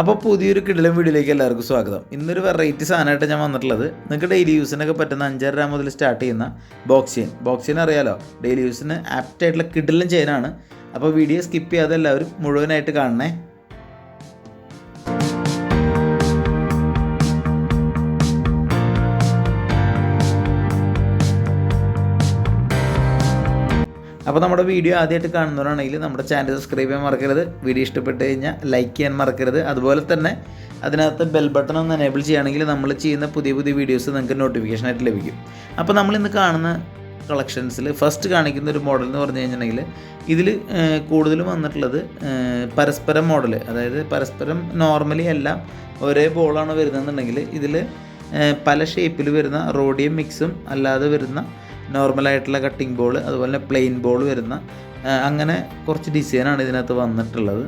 അപ്പോൾ പുതിയൊരു കിടിലൻ വീഡിയോയിലേക്ക് എല്ലാവർക്കും സ്വാഗതം. ഇന്നൊരു വെറൈറ്റി സാധനമായിട്ട് ഞാൻ വന്നിട്ടുള്ളത്. നിങ്ങൾക്ക് ഡെയിലി യൂസിനൊക്കെ പറ്റുന്ന അഞ്ചര രൂപ മുതൽ സ്റ്റാർട്ട് ചെയ്യുന്ന ബോക്സ് ചെയിൻ അറിയാലോ? ഡെയിലി യൂസിന് ആപ്റ്റായിട്ടുള്ള കിടിലും ചെയിനാണ് അപ്പോൾ വീഡിയോ സ്കിപ്പ് ചെയ്യാതെ എല്ലാവരും മുഴുവനായിട്ട് കാണണേ. അപ്പോൾ നമ്മുടെ വീഡിയോ ആദ്യമായിട്ട് കാണുന്നവരാണെങ്കിൽ നമ്മുടെ ചാനൽ സബ്സ്ക്രൈബ് ചെയ്യാൻ മറക്കരുത്. വീഡിയോ ഇഷ്ടപ്പെട്ട് കഴിഞ്ഞാൽ ലൈക്ക് ചെയ്യാൻ മറക്കരുത്. അതുപോലെ തന്നെ അതിനകത്ത് ബെൽ ബട്ടൺ ഒന്ന് എനേബിൾ ചെയ്യുകയാണെങ്കിൽ നമ്മൾ ചെയ്യുന്ന പുതിയ പുതിയ വീഡിയോസ് നിങ്ങൾക്ക് നോട്ടിഫിക്കേഷൻ ആയിട്ട് ലഭിക്കും. അപ്പോൾ നമ്മൾ ഇന്ന് കാണുന്ന കളക്ഷൻസിൽ ഫസ്റ്റ് കാണിക്കുന്ന ഒരു മോഡൽ എന്ന് പറഞ്ഞു കഴിഞ്ഞിട്ടുണ്ടെങ്കിൽ ഇതിൽ കൂടുതലും വന്നിട്ടുള്ളത് പരസ്പരം മോഡൽ അതായത് പരസ്പരം നോർമലി എല്ലാം ഒരേ ബോളാണ് വരുന്നതെന്നുണ്ടെങ്കിൽ ഇതിൽ പല ഷേപ്പിൽ വരുന്ന റോഡിയം മിക്സും അല്ലാതെ വരുന്ന നോർമലായിട്ടുള്ള കട്ടിംഗ് ബോൾ അതുപോലെ പ്ലെയിൻ ബോൾ വരുന്ന അങ്ങനെ കുറച്ച് ഡിസൈനാണ് ഇതിനകത്ത് വന്നിട്ടുള്ളത്.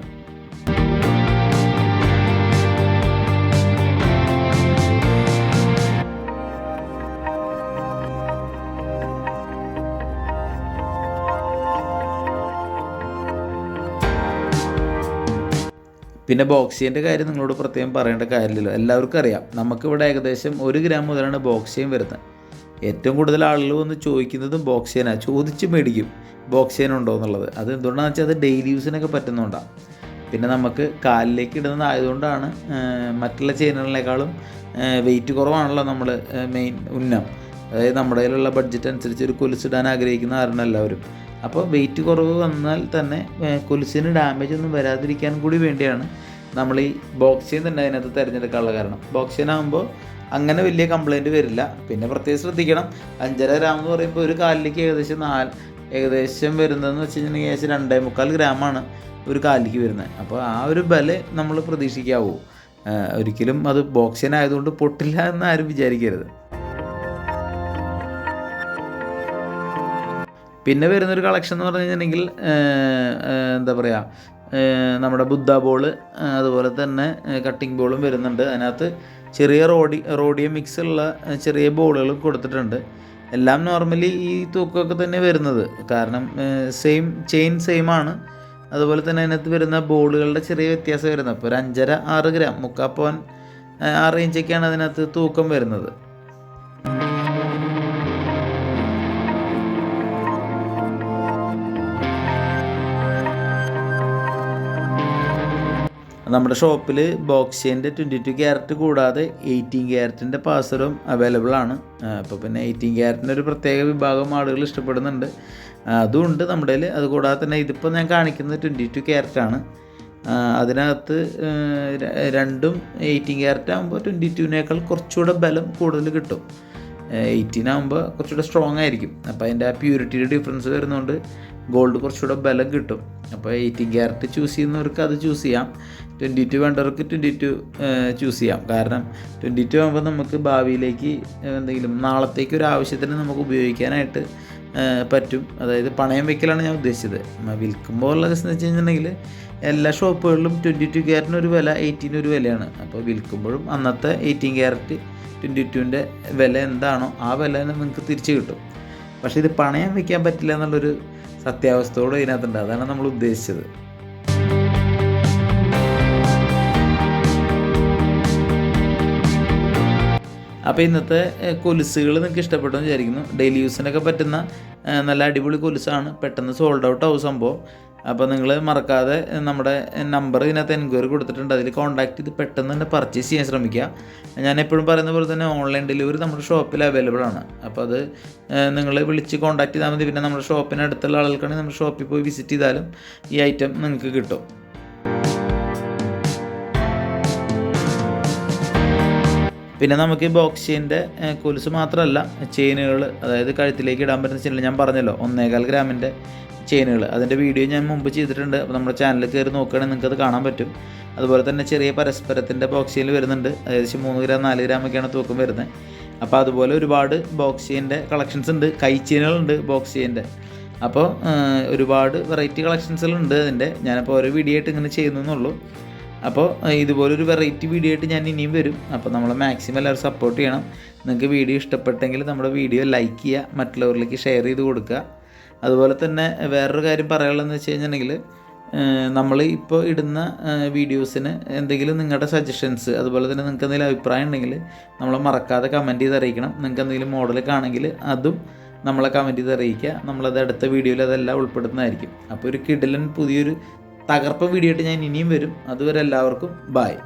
പിന്നെ ബോക്സിയന്റെ കാര്യം നിങ്ങളോട് പ്രത്യേകം പറയേണ്ട കാര്യമില്ലല്ലോ. എല്ലാവർക്കും അറിയാം. നമുക്കിവിടെ ഏകദേശം ഒരു ഗ്രാം മുതലാണ് ബോക്സിയും വരുന്നത്. ഏറ്റവും കൂടുതൽ ആളുകൾ വന്ന് ചോദിക്കുന്നതും ബോക്സേനാണ് ചോദിച്ച് മേടിക്കും ബോക്സേൻ ഉണ്ടോ എന്നുള്ളത്. അത് എന്തുകൊണ്ടാണെന്ന് വെച്ചാൽ അത് ഡെയിലി യൂസിനൊക്കെ പറ്റുന്നതുകൊണ്ടാണ് പിന്നെ നമുക്ക് കാലിലേക്ക് ഇടുന്നതായതുകൊണ്ടാണ് മറ്റുള്ള ചെയിനുകളിനേക്കാളും വെയിറ്റ് കുറവാണല്ലോ നമ്മൾ മെയിൻ ഉന്നം. അതായത് നമ്മുടെ കയ്യിലുള്ള ബഡ്ജറ്റ് അനുസരിച്ച് ഒരു കൊലുസിടാൻ ആഗ്രഹിക്കുന്ന ആരാണ് എല്ലാവരും. അപ്പോൾ വെയിറ്റ് കുറവ് വന്നാൽ തന്നെ കൊലുസിന് ഡാമേജ് ഒന്നും വരാതിരിക്കാൻ കൂടി വേണ്ടിയാണ് നമ്മൾ ഈ ബോക്സിൻ തന്നെ അതിനകത്ത് തിരഞ്ഞെടുക്കാനുള്ള കാരണം. ബോക്സ് ആകുമ്പോൾ അങ്ങനെ വലിയ കംപ്ലൈന്റ് വരില്ല. പിന്നെ പ്രത്യേകം ശ്രദ്ധിക്കണം. അഞ്ചര ഗ്രാം എന്ന് പറയുമ്പോൾ ഒരു കാലിലേക്ക് ഏകദേശം നാല് ഏകദേശം വരുന്നതെന്ന് വെച്ച് കഴിഞ്ഞിട്ടുണ്ടെങ്കിൽ ഏകദേശം രണ്ടേ മുക്കാൽ ഗ്രാമാണ് ഒരു കാലിലേക്ക് വരുന്നത്. അപ്പോൾ ആ ഒരു ബല നമ്മൾ പ്രതീക്ഷിക്കാവൂ. ഒരിക്കലും അത് ബോക്സിനായതുകൊണ്ട് പൊട്ടില്ല എന്ന് ആരും വിചാരിക്കരുത്. പിന്നെ വരുന്നൊരു കളക്ഷൻ എന്ന് പറഞ്ഞു കഴിഞ്ഞിട്ടുണ്ടെങ്കിൽ എന്താ പറയുക നമ്മുടെ ബുദ്ധ ബോൾ അതുപോലെ തന്നെ കട്ടിംഗ് ബോളും വരുന്നുണ്ട്. അതിനകത്ത് ചെറിയ റോഡി റോഡിയ മിക്സ് ഉള്ള ചെറിയ ബോളുകളും കൊടുത്തിട്ടുണ്ട്. എല്ലാം നോർമലി ഈ തൂക്കമൊക്കെ തന്നെ വരുന്നത്. കാരണം സെയിം ചെയിൻ സെയിം ആണ്. അതുപോലെ തന്നെ അതിനകത്ത് വരുന്ന ബോളുകളുടെ ചെറിയ വ്യത്യാസം വരുന്നത്. അപ്പോൾ ഒരു അഞ്ചര ആറ് ഗ്രാം മുക്കാൽ പോൻ ആ റേഞ്ചൊക്കെയാണ് അതിനകത്ത് തൂക്കം വരുന്നത്. നമ്മുടെ ഷോപ്പിൽ ബോക്സിന്റെ ട്വന്റി ടു ക്യാരറ്റ് കൂടാതെ എയ്റ്റീൻ ക്യാരറ്റിന്റെ പാസറും അവൈലബിൾ ആണ്. അപ്പോൾ പിന്നെ എയ്റ്റീൻ ക്യാരറ്റിന്റെ ഒരു പ്രത്യേക വിഭാഗം ആളുകൾ ഇഷ്ടപ്പെടുന്നുണ്ട്. അതുമുണ്ട് നമ്മുടെ കയ്യിൽ അതുകൂടാതെ തന്നെ ഇതിപ്പോൾ ഞാൻ കാണിക്കുന്നത് ട്വന്റി ടു ആണ്. അതിനകത്ത് രണ്ടും എയ്റ്റീൻ ക്യാരറ്റ് ആകുമ്പോൾ ട്വന്റി ടുവിനേക്കാൾ കുറച്ചുകൂടെ ബലം കൂടുതൽ കിട്ടും. എയ്റ്റീൻ ആകുമ്പോൾ കുറച്ചുകൂടെ സ്ട്രോങ് ആയിരിക്കും. അപ്പോൾ അതിന്റെ ആ പ്യൂരിറ്റിയുടെ ഡിഫറൻസ് വരുന്നതുകൊണ്ട് ഗോൾഡ് കുറച്ചുകൂടെ ബലം കിട്ടും. അപ്പോൾ എയ്റ്റീൻ ക്യാരറ്റ് ചൂസ് ചെയ്യുന്നവർക്ക് അത് ചൂസ് ചെയ്യാം. ട്വന്റി ടു വേണ്ടവർക്ക് ട്വന്റി ടു ചൂസ് ചെയ്യാം. കാരണം ട്വന്റി ടു ആകുമ്പോൾ നമുക്ക് ഭാവിയിലേക്ക് എന്തെങ്കിലും നാളത്തേക്ക് ഒരു ആവശ്യത്തിന് നമുക്ക് ഉപയോഗിക്കാനായിട്ട് പറ്റും. അതായത് പണയം വെക്കലാണ് ഞാൻ ഉദ്ദേശിച്ചത്. വിൽക്കുമ്പോൾ ഉള്ള കേസ് എന്ന് വെച്ച് കഴിഞ്ഞിട്ടുണ്ടെങ്കിൽ എല്ലാ ഷോപ്പുകളിലും ട്വന്റി ടു ക്യാരറ്റിന് ഒരു വില എയ്റ്റീന് ഒരു വിലയാണ്. അപ്പോൾ വിൽക്കുമ്പോഴും അന്നത്തെ എയ്റ്റീൻ ക്യാരറ്റ് ട്വന്റി ടുവിന്റെ വില എന്താണോ ആ വില നിങ്ങൾക്ക് തിരിച്ച് കിട്ടും. പക്ഷേ ഇത് പണയം വെക്കാൻ പറ്റില്ല എന്നുള്ളൊരു സത്യാവസ്ഥയോട് ഇതിനകത്തുണ്ട്. അതാണ് നമ്മൾ ഉദ്ദേശിച്ചത്. അപ്പോൾ ഇന്നത്തെ കൊലുസുകൾ നിങ്ങൾക്ക് ഇഷ്ടപ്പെട്ടു വിചാരിക്കുന്നു. ഡെയിലി യൂസിനൊക്കെ പറ്റുന്ന നല്ല അടിപൊളി കൊലുസാണ്. പെട്ടെന്ന് സോൾഡ് ഔട്ട് ആവും സംഭവം. അപ്പോൾ നിങ്ങൾ മറക്കാതെ നമ്മുടെ നമ്പർ ഇതിനകത്ത് എൻക്വയറി കൊടുത്തിട്ടുണ്ട്. അതിൽ കോൺടാക്ട് ചെയ്ത് പെട്ടെന്ന് തന്നെ പർച്ചേസ് ചെയ്യാൻ ശ്രമിക്കുക. ഞാൻ എപ്പോഴും പറയുന്ന പോലെ തന്നെ ഓൺലൈൻ ഡെലിവറി നമ്മുടെ ഷോപ്പിൽ അവൈലബിൾ ആണ്. അപ്പോൾ അത് നിങ്ങൾ വിളിച്ച് കോൺടാക്ട് ചെയ്താൽ മതി. പിന്നെ നമ്മുടെ ഷോപ്പിന് അടുത്തുള്ള ആളുകൾക്കാണെങ്കിൽ നമ്മുടെ ഷോപ്പിൽ പോയി വിസിറ്റ് ചെയ്താലും ഈ ഐറ്റം നിങ്ങൾക്ക് കിട്ടും. പിന്നെ നമുക്ക് ബോക്സിന്റെ കൊലുസ് മാത്രമല്ല ചെയിനുകൾ അതായത് കഴുത്തിലേക്ക് ഇടാൻ പറ്റുന്ന ചെയിനുകൾ. ഞാൻ പറഞ്ഞല്ലോ ഒന്നേകാൽ ഗ്രാമിന്റെ ചെയിനുകൾ. അതിന്റെ വീഡിയോ ഞാൻ മുമ്പ് ചെയ്തിട്ടുണ്ട്. അപ്പോൾ നമ്മുടെ ചാനലിൽ കയറി നോക്കുകയാണെങ്കിൽ നിങ്ങൾക്ക് അത് കാണാൻ പറ്റും. അതുപോലെ തന്നെ ചെറിയ പരസ്പരത്തിന്റെ ബോക്സിയിൽ വരുന്നുണ്ട്. ഏകദേശം മൂന്ന് ഗ്രാം നാല് ഗ്രാമൊക്കെയാണ് തൂക്കം വരുന്നത്. അപ്പോൾ അതുപോലെ ഒരുപാട് ബോക്സ് ചെയിന്റെ കളക്ഷൻസ് ഉണ്ട്. കൈ ചെയിനുകളുണ്ട് ബോക്സ് ചെയിന്റെ അപ്പോൾ ഒരുപാട് വെറൈറ്റി കളക്ഷൻസുകളുണ്ട് അതിന്റെ. ഞാനിപ്പോൾ ഓരോ വീഡിയോ ആയിട്ട് ഇങ്ങനെ ചെയ്യുന്നുള്ളൂ അപ്പോൾ ഇതുപോലൊരു വെറൈറ്റി വീഡിയോ ആയിട്ട് ഞാൻ ഇനിയും വരും. അപ്പോൾ നമ്മൾ മാക്സിമം എല്ലാവരും സപ്പോർട്ട് ചെയ്യണം. നിങ്ങൾക്ക് വീഡിയോ ഇഷ്ടപ്പെട്ടെങ്കിൽ നമ്മുടെ വീഡിയോ ലൈക്ക് ചെയ്യുക മറ്റുള്ളവരിലേക്ക് ഷെയർ ചെയ്ത് കൊടുക്കുക. അതുപോലെ തന്നെ വേറൊരു കാര്യം പറയാനുള്ളതെന്ന് വെച്ച് കഴിഞ്ഞിട്ടുണ്ടെങ്കിൽ നമ്മൾ ഇപ്പോൾ ഇടുന്ന വീഡിയോസിന് എന്തെങ്കിലും നിങ്ങളുടെ സജഷൻസ് അതുപോലെ തന്നെ നിങ്ങൾക്ക് എന്തെങ്കിലും അഭിപ്രായം ഉണ്ടെങ്കിൽ നമ്മളെ മറക്കാതെ കമന്റ് ചെയ്ത് അറിയിക്കണം. നിങ്ങൾക്ക് എന്തെങ്കിലും മോഡൽ കാണെങ്കിൽ അതും നമ്മളെ കമന്റ് ചെയ്ത് അറിയിക്കുക. നമ്മളത് അടുത്ത വീഡിയോയിൽ അതെല്ലാം ഉൾപ്പെടുത്തുന്നതായിരിക്കും അപ്പോൾ ഒരു കിടിലൻ പുതിയൊരു തകർപ്പ വീഡിയോ ഞാൻ ഇനിയും വരും. അതുവരെ എല്ലാവർക്കും ബായ്